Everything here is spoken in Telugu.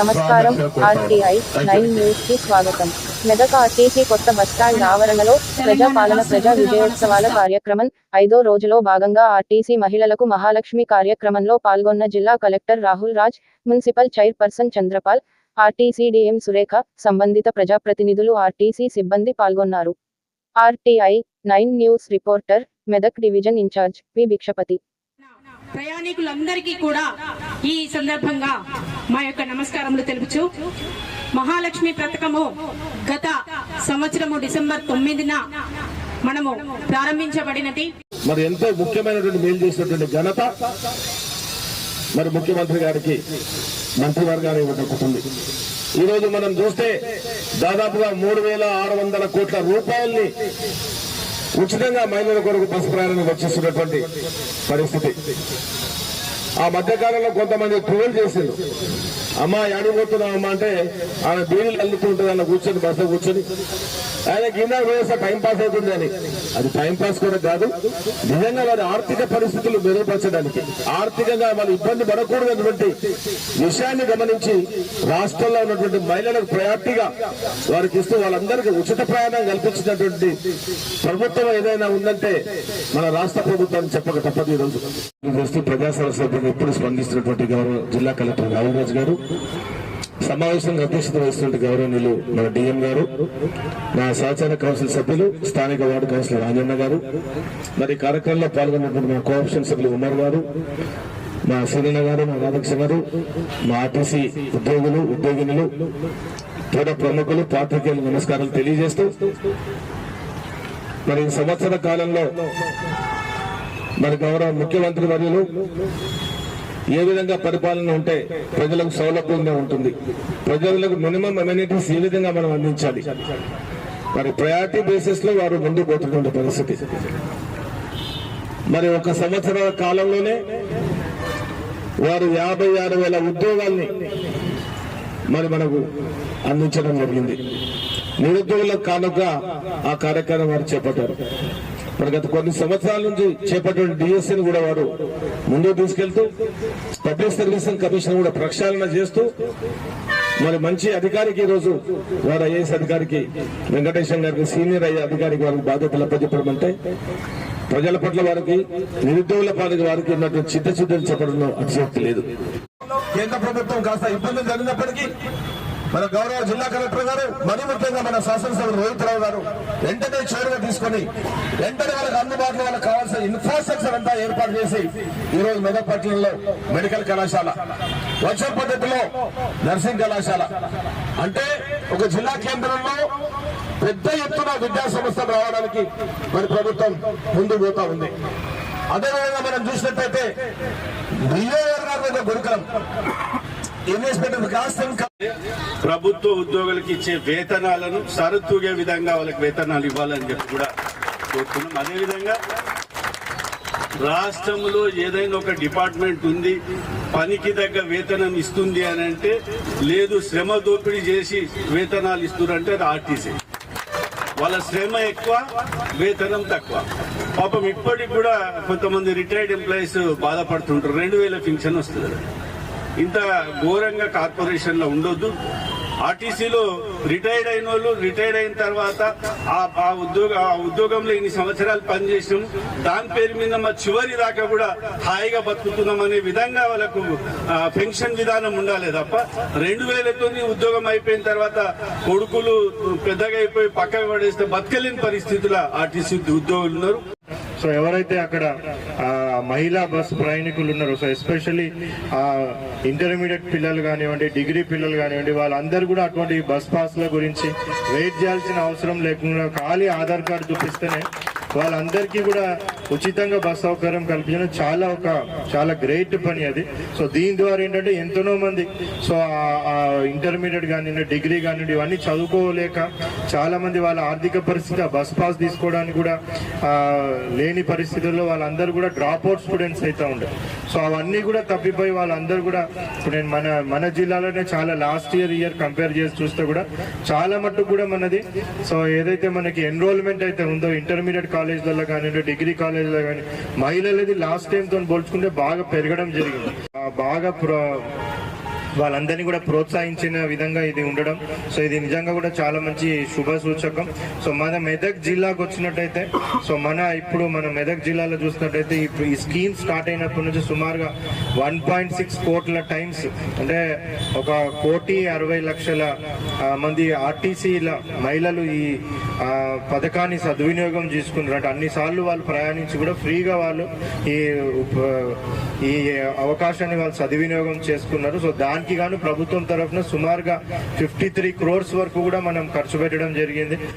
నమస్కారం ఆర్టీఐ నైన్ న్యూస్కి స్వాగతం. మెదక్ ఆర్టీసీ కొత్త బస్టాండ్ ఆవరణలో ప్రజాపాలన ప్రజా విజయోత్సవాల కార్యక్రమం. ఐదో రోజులో భాగంగా ఆర్టీసీ మహిళలకు మహాలక్ష్మి కార్యక్రమంలో పాల్గొన్న జిల్లా collector Rahul Raj municipal chairperson Chandrapal RTC DM Surekha సంబంధిత ప్రజాప్రతినిధులు ఆర్టీసీ సిబ్బంది పాల్గొన్నారు. RTI nine news reporter Medak division in charge P Bhikshapathi. ప్రయాణికులందరికీ కూడా ఈ సందర్భంగా మా యొక్క నమస్కారములు తెలుపుచు. మహాలక్ష్మి పథకము గత సంవత్సరము డిసెంబర్ తొమ్మిదిన మనము ప్రారంభించబడినది. మరి ఎంతో ముఖ్యమైనటువంటి మేలు చేసినటువంటి ఘనత మరి ముఖ్యమంత్రి గారికి మంత్రివర్గాన్ని ఇవ్వదక్కుతుంది ఈ రోజు మనం చూస్తే దాదాపుగా మూడు వేల ఆరు వందల కోట్ల రూపాయల్ని ఉచితంగా మహిళల కొరకు బస్సు ప్రయాణానికి వచ్చేస్తున్నటువంటి పరిస్థితి. ఆ మధ్యకాలంలో కొంతమంది ట్రోల్ చేసిండ్రు. అమ్మ అడిగిపోతున్నాం అమ్మ అంటే ఆమె బీడీలు అల్లుతుంటుంది అన్న కూర్చొని బస్సు కూర్చొని. ఆయన కింద వేస్తే టైం పాస్ అవుతుంది అని. అది టైం పాస్ కూడా కాదు. నిజంగా వారి ఆర్థిక పరిస్థితులు మెరుగుపరచడానికి ఆర్థికంగా వాళ్ళు ఇబ్బంది పడకూడదన్నటువంటి విషయాన్ని గమనించి రాష్ట్రంలో ఉన్నటువంటి మహిళలకు ప్రయారిటీగా వారికి ఇస్తూ వాళ్ళందరికీ ఉచిత ప్రయాణం కల్పించినటువంటి ప్రభుత్వం ఏదైనా ఉందంటే మన రాష్ట్ర ప్రభుత్వాన్ని చెప్పక తప్పదు ఈరోజు. చేస్తూ ప్రజా సభ్యులు ఎప్పుడు స్పందిస్తున్నటువంటి గౌరవ జిల్లా కలెక్టర్ రావురాజు గారు సమావేశంలో అధ్యక్షత వహిస్తున్న గౌరవనీయులు మన డిఎం గారు మా సహచార కౌన్సిల్ సభ్యులు స్థానిక వార్డు కౌన్సిలర్ రాజన్న గారు మరి కార్యక్రమంలో పాల్గొన్నటువంటి మా కోఆప్షన్ సభ్యులు ఉమర్ గారు మా సునీల గారు మా రాధాకృష్ణ గారు మా ఆర్టీసీ ఉద్యోగులు ఉద్యోగినులు తోట ప్రముఖులు పాత్రికేయులు నమస్కారాలు తెలియజేస్తూ మరి ఈ సంవత్సర కాలంలో మరి గౌరవ ముఖ్యమంత్రి వర్యులు ఏ విధంగా పరిపాలన ఉంటే ప్రజలకు సౌలభ్యంగా ఉంటుంది. ప్రజలకు మినిమం అమ్యూనిటీస్ ఏ విధంగా మనం అందించాలి? మరి ప్రయారిటీ బేసిస్లో వారు ముందుకు పోతున్న పరిస్థితి. మరి ఒక సంవత్సరాల కాలంలోనే వారు యాభై ఆరు వేల ఉద్యోగాల్ని మరి మనకు అందించడం జరిగింది. నిరుద్యోగులకు కానుక ఆ కార్యక్రమం వారు చేపట్టారు. మరి గత కొన్ని సంవత్సరాల నుంచి చేపట్టిన డిఎస్సీని కూడా వారు ముందుకు తీసుకెళ్తూ పబ్లిక్ సర్వీస్ కమిషన్ కూడా ప్రక్షాళన చేస్తూ మరి మంచి అధికారికి ఈరోజు రోజు వారు ఐఏఎస్ అధికారికి వెంకటేశ్వర గారికి సీనియర్ అయ్యే అధికారికి వారికి బాధ్యతలు అప్పచెప్పడం అంటే ప్రజల పట్ల వారికి నిరుద్యోగుల పాలకి వారికి ఉన్నటువంటి చిత్తశుద్ధిని చెప్పడంలో అతిశక్తి లేదు. కేంద్ర ప్రభుత్వం కాస్త ఇబ్బందులు జరిగినప్పటికీ మన గౌరవ జిల్లా కలెక్టర్ గారు మరి ముఖ్యంగా మన శాసనసభ రోహిత్రావు గారు వెంటనే చోరుగా తీసుకొని వెంటనే వాళ్ళకి అందుబాటులో వాళ్ళకి కావాల్సిన ఇన్ఫ్రాస్ట్రక్చర్ అంతా ఏర్పాటు చేసి ఈ రోజు మెదక్ మెడికల్ కళాశాల వచ్చే పద్ధతిలో నర్సింగ్ కళాశాల. అంటే ఒక జిల్లా కేంద్రంలో పెద్ద ఎత్తున విద్యా సంస్థ రావడానికి మరి ప్రభుత్వం ముందు పోతా ఉంది. అదేవిధంగా మనం చూసినట్టయితే విజయవాడ గురుకరం గురుకులం. ప్రభుత్వ ఉద్యోగులకు ఇచ్చే వేతనాలను సరతూగే విధంగా వాళ్ళకి వేతనాలు ఇవ్వాలని చెప్పి కూడా కోరుతున్నాం. అదేవిధంగా రాష్ట్రంలో ఏదైనా ఒక డిపార్ట్మెంట్ ఉంది పనికి తగ్గ వేతనం ఇస్తుంది అని అంటే లేదు శ్రమ దోపిడీ చేసి వేతనాలు ఇస్తున్నారంటే అది ఆర్టీసీ. వాళ్ళ శ్రమ ఎక్కువ వేతనం తక్కువ. పాపం ఇప్పటికి కూడా కొంతమంది రిటైర్డ్ ఎంప్లాయీస్ బాధపడుతుంటారు. రెండు వేల పింఛన్ వస్తుంది. ఇంత ఘోరంగా కార్పొరేషన్లో ఉండొద్దు. ఆర్టీసీలో రిటైర్డ్ అయిన వాళ్ళు రిటైర్డ్ అయిన తర్వాత ఆ ఉద్యోగ ఆ ఉద్యోగంలో ఇన్ని సంవత్సరాలు పనిచేసినాం. దాని పేరు మీద మా చివరి దాకా కూడా హాయిగా బతుకుతున్నాం అనే విధంగా వాళ్ళకు పెన్షన్ విధానం ఉండాలి తప్ప రెండు వేలతో ఉద్యోగం అయిపోయిన తర్వాత కొడుకులు పెద్దగా అయిపోయి పక్కకు పడేస్తే బతకలేని పరిస్థితుల ఆర్టీసీ ఉద్యోగులు ఉన్నారు. సో ఎవరైతే అక్కడ మహిళా బస్ ప్రయాణికులు ఉన్నారో సో ఎస్పెషల్లీ ఇంటర్మీడియట్ పిల్లలు కానివ్వండి డిగ్రీ పిల్లలు కానివ్వండి వాళ్ళందరూ కూడా అటువంటి బస్ పాస్ల గురించి వెయిట్ చేయాల్సిన అవసరం లేకుండా ఖాళీ ఆధార్ కార్డు చూపిస్తేనే వాళ్ళందరికీ కూడా ఉచితంగా బస్ సౌకర్యం కల్పించడం చాలా ఒక చాలా గ్రేట్ పని అది. సో దీని ద్వారా ఏంటంటే ఎంతనో మంది సో ఇంటర్మీడియట్ కానివ్వండి డిగ్రీ కానివ్వండి ఇవన్నీ చదువుకోలేక చాలా మంది వాళ్ళ ఆర్థిక పరిస్థితి ఆ బస్ పాస్ తీసుకోవడానికి కూడా లేని పరిస్థితుల్లో వాళ్ళందరూ కూడా డ్రాప్ అవుట్ స్టూడెంట్స్ అయితే ఉండే. సో అవన్నీ కూడా తప్పిపోయి వాళ్ళందరూ కూడా ఇప్పుడు నేను మన మన జిల్లాలోనే చాలా లాస్ట్ ఇయర్ ఇయర్ కంపేర్ చేసి చూస్తే కూడా చాలా మట్టుకు కూడా మనది. సో ఏదైతే మనకి ఎన్రోల్మెంట్ అయితే ఉందో ఇంటర్మీడియట్ కాలేజ్లలో కానివ్వండి డిగ్రీ కాలేజ్ అనేది కానీ మహిళలది లాస్ట్ టైం తో పోల్చుకుంటే బాగా పెరగడం జరిగింది. ఆ, బాగా వాళ్ళందరినీ కూడా ప్రోత్సహించిన విధంగా ఇది ఉండడం. సో ఇది నిజంగా కూడా చాలా మంచి శుభ సూచకం. సో మన మెదక్ జిల్లాకు వచ్చినట్టయితే సో మన ఇప్పుడు మన మెదక్ జిల్లాలో చూసినట్టయితే ఇప్పుడు ఈ స్కీమ్ స్టార్ట్ అయినప్పటి నుంచి సుమారుగా వన్ పాయింట్ సిక్స్ కోట్ల టైమ్స్ అంటే ఒక కోటి అరవై లక్షల మంది ఆర్టీసీల మహిళలు ఈ పథకాన్ని సద్వినియోగం చేసుకున్నారు. అంటే అన్ని సార్లు వాళ్ళు ప్రయాణించి కూడా ఫ్రీగా వాళ్ళు ఈ ఈ అవకాశాన్ని వాళ్ళు సద్వినియోగం చేసుకున్నారు. సో దాని దానికి గాను ప్రభుత్వం తరఫున సుమారుగా ఫిఫ్టీ త్రీ క్రోర్స్ వరకు కూడా మనం ఖర్చు పెట్టడం జరిగింది.